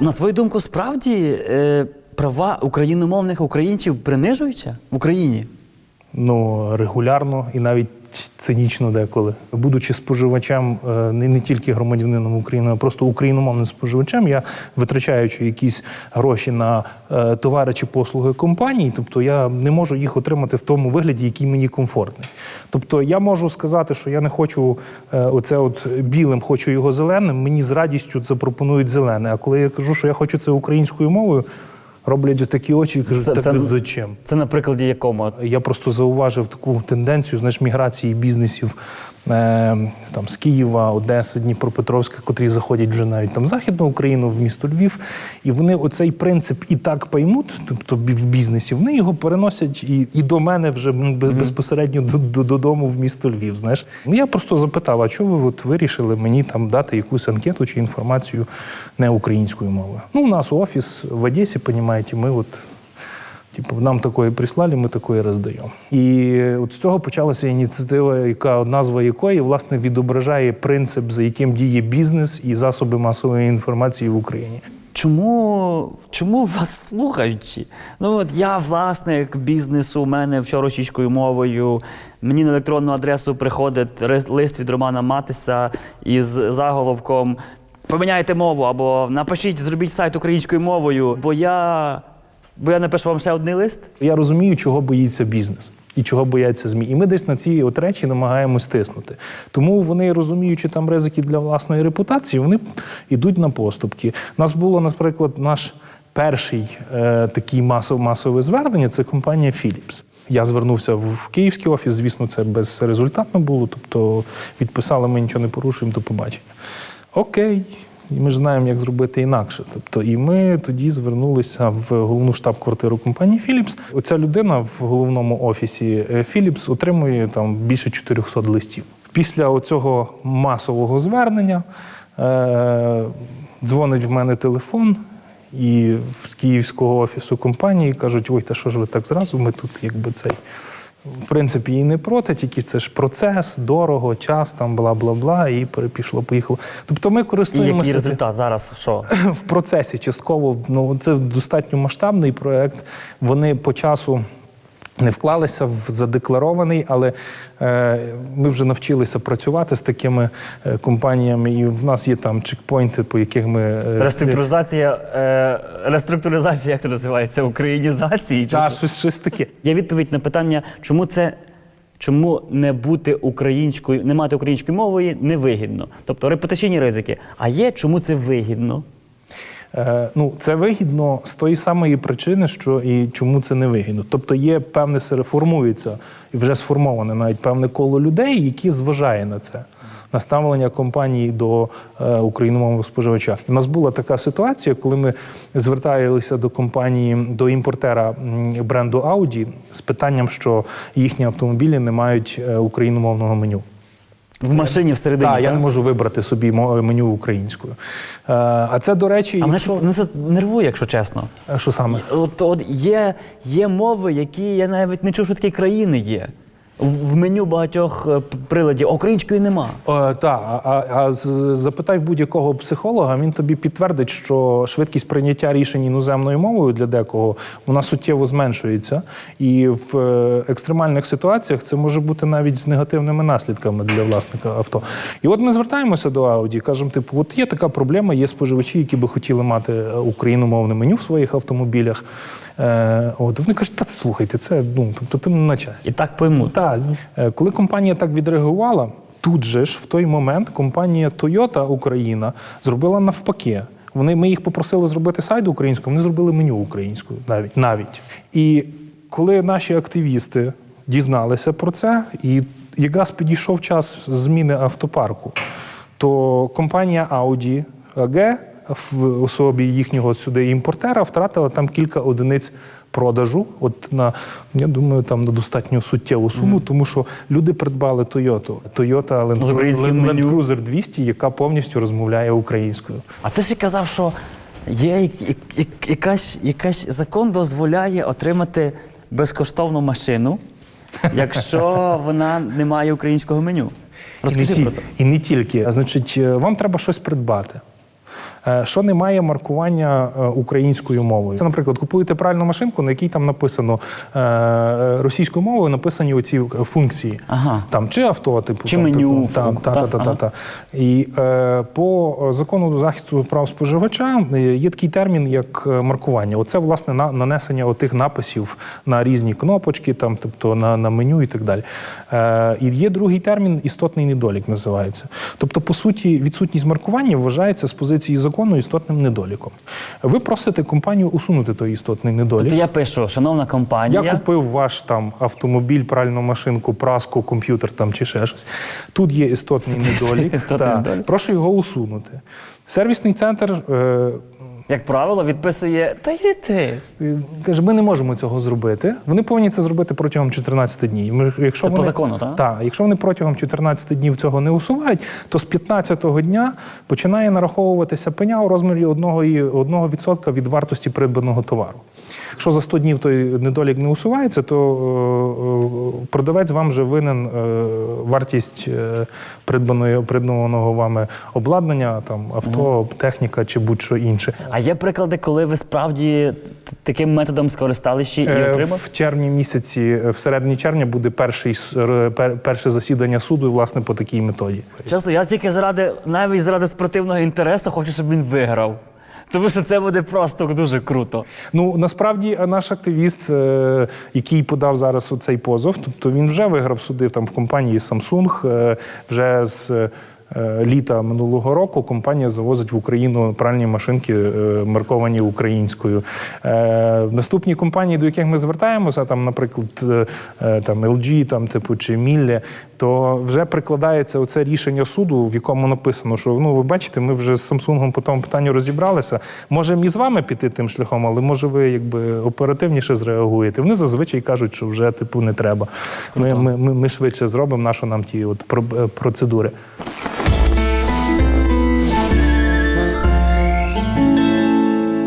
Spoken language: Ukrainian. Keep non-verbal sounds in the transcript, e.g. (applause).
На твою думку, справді е, права україномовних українців принижуються в Україні? Ну, регулярно і навіть цинічно деколи. Будучи споживачем, е, не, не тільки громадянином України, а просто україномовним споживачем, я витрачаючи якісь гроші на е, товари чи послуги компаній, тобто я не можу їх отримати в тому вигляді, який мені комфортний. Тобто я можу сказати, що я не хочу е, оце от білим, хочу його зеленим. Мені з радістю запропонують зелене. А коли я кажу, що я хочу це українською мовою, роблять такі очі і кажуть, Це- так це- зачем? Це на прикладі якому? Я просто зауважив таку тенденцію знаєш, міграції бізнесів там, з Києва, Одеси, Дніпропетровська, котрі заходять вже навіть там в Західну Україну, в місто Львів. І вони оцей принцип і так поймуть, тобто в бізнесі, вони його переносять і, і до мене вже бе- безпосередньо до, до, додому в місто Львів. Знаєш, Ну, я просто запитав, а чого ви от вирішили мені там дати якусь анкету чи інформацію не українською мовою? Ну, у нас офіс в Одесі, понімаєте, ми от Типу, нам такое прислали, ми такое роздаємо. І от з цього почалася ініціатива, яка назва якої власне відображає принцип, за яким діє бізнес і засоби масової інформації в Україні. Чому, чому вас слухають? Ну от я власник бізнесу, у мене вчора російською мовою. Мені на електронну адресу приходить ри- лист від Романа Матиса із заголовком Поміняйте мову або напишіть, зробіть сайт українською мовою, бо я. Бо я напишу вам ще один лист. Я розумію, чого боїться бізнес. І чого бояться ЗМІ. І ми десь на ці от речі намагаємось тиснути. Тому вони, розуміючи там ризики для власної репутації, вони йдуть на поступки. Нас було, наприклад, наш перший е, такий масов, масове звернення це компанія Philips. Я звернувся в київський офіс, звісно, це безрезультатно було. Тобто відписали, ми нічого не порушуємо, до побачення. Окей. І ми ж знаємо, як зробити інакше. Тобто, і ми тоді звернулися в головну штаб-квартиру компанії Philips. Оця людина в головному офісі е, Philips отримує там більше 400 листів. Після оцього масового звернення е- дзвонить в мене телефон. І з київського офісу компанії кажуть: ой, та що ж ви так зразу? Ми тут якби цей. В принципі, і не проти, тільки це ж процес, дорого, час, там бла бла бла, і перепішло, поїхало. Тобто ми І користуємося який результат зараз? Що? (clears throat) в процесі частково. Ну це достатньо масштабний проект. Вони по часу. Не вклалися в задекларований, але е, ми вже навчилися працювати з такими е, компаніями, і в нас є там чекпоінти, по яких ми е, Реструктуризація, реструктуризація, як це називається? Українізації? та, щось, щось таке. Є відповідь на питання, чому це. Чому не бути українською, не мати української мови невигідно? Тобто репутаційні ризики. А є чому це вигідно? Е, ну, це вигідно з тої самої причини, що і чому це не вигідно. Тобто є певне формується і вже сформоване навіть певне коло людей, які зважає на це. На ставлення компанії до е, україномовного споживача. У нас була така ситуація, коли ми зверталися до компанії, до імпортера бренду Audi з питанням, що їхні автомобілі не мають е, україномовного меню. В машині всередині. Так, я не можу вибрати собі меню українською. Е, а це, до речі, А мене якщо... це, мене це нервує, якщо чесно. Е, що саме? От, от є, є мови, які я навіть не чув, що такі країни є. В меню багатьох е, приладів української нема. Е, так, а, а, запитай будь-якого психолога, він тобі підтвердить, що швидкість прийняття рішень іноземною мовою для декого вона суттєво зменшується, і в е, екстремальних ситуаціях це може бути навіть з негативними наслідками для власника авто. І от ми звертаємося до Audi, кажемо, типу, от є така проблема, є споживачі, які би хотіли мати україномовне меню в своїх автомобілях. Е, от вони кажуть, та слухайте, це ну тобто ти не на часі. І так поймуть. Так, Е, коли компанія так відреагувала, тут же ж в той момент компанія Toyota Україна зробила навпаки. Вони ми їх попросили зробити сайт українською, вони зробили меню українською навіть навіть. І коли наші активісти дізналися про це, і якраз підійшов час зміни автопарку, то компанія Audi AG в особі їхнього сюди імпортера втратила там кілька одиниць продажу. От на я думаю, там на достатньо суттєву суму, тому що люди придбали Toyota. Toyota Land, українським Cruiser 200, яка повністю розмовляє українською. А ти ще казав, що є як- як- як- якась, якась закон дозволяє отримати безкоштовну машину, якщо (laughs) вона не має українського меню. І не, Розкажи про це. і не тільки. А значить, е, вам треба щось придбати. Е, Що немає маркування е, українською мовою? Це, наприклад, купуєте пральну машинку, на якій там написано е, російською мовою написані оці функції. Ага. Там чи авто, типу, Чи там, меню, типу, так, та, та, та, та, ага. та. І е, по закону захисту прав споживача є такий термін, як маркування. Оце власне на, нанесення отих написів на різні кнопочки, там, тобто на, на меню і так далі. Е, і є другий термін істотний недолік називається. Тобто, по суті, відсутність маркування вважається з позиції закону істотним недоліком. Ви просите компанію усунути той істотний недолік. Тобто я пишу, шановна компанія. Я купив ваш там автомобіль, пральну машинку, праску, комп'ютер там чи ще щось. Тут є істотний недолік. Істотний недолік. Прошу його усунути. Сервісний центр е, Як правило, відписує та йди ти. е, каже: ми не можемо цього зробити. Вони повинні це зробити протягом 14 днів. Якщо Це по закону, так? Так, якщо вони протягом 14 днів цього не усувають, то з 15-го дня починає нараховуватися пеня у розмірі 1%, 1% від вартості придбаного товару. Якщо за 100 днів той недолік не усувається, то е, е, продавець вам вже винен вартість придбаної, придбаного вами обладнання, там авто, техніка чи будь-що інше. А є приклади, коли ви справді таким методом скористалися і Е, отримав? В червні місяці, е, в середині червня, буде перший, перше засідання суду, власне, по такій методі. Чесно, я тільки заради, навіть заради спортивного інтересу хочу, щоб він виграв. Тому що це буде просто дуже круто. Ну насправді е, наш активіст, е, який подав зараз цей позов, тобто він вже виграв суди там в компанії Samsung. е, Вже з літа минулого року компанія завозить в Україну пральні машинки, е, марковані українською. Е, наступні компанії, до яких ми звертаємося, там, наприклад, е, е, там LG, там, типу, чи Мілле, то вже прикладається оце рішення суду, в якому написано, що ну ви бачите, ми вже з Samsung по тому питанню розібралися. Можемо і з вами піти тим шляхом, але може ви якби оперативніше зреагуєте. Вони зазвичай кажуть, що вже типу не треба. Ми, ми, ми, швидше зробимо, нащо нам ті от про- е, процедури.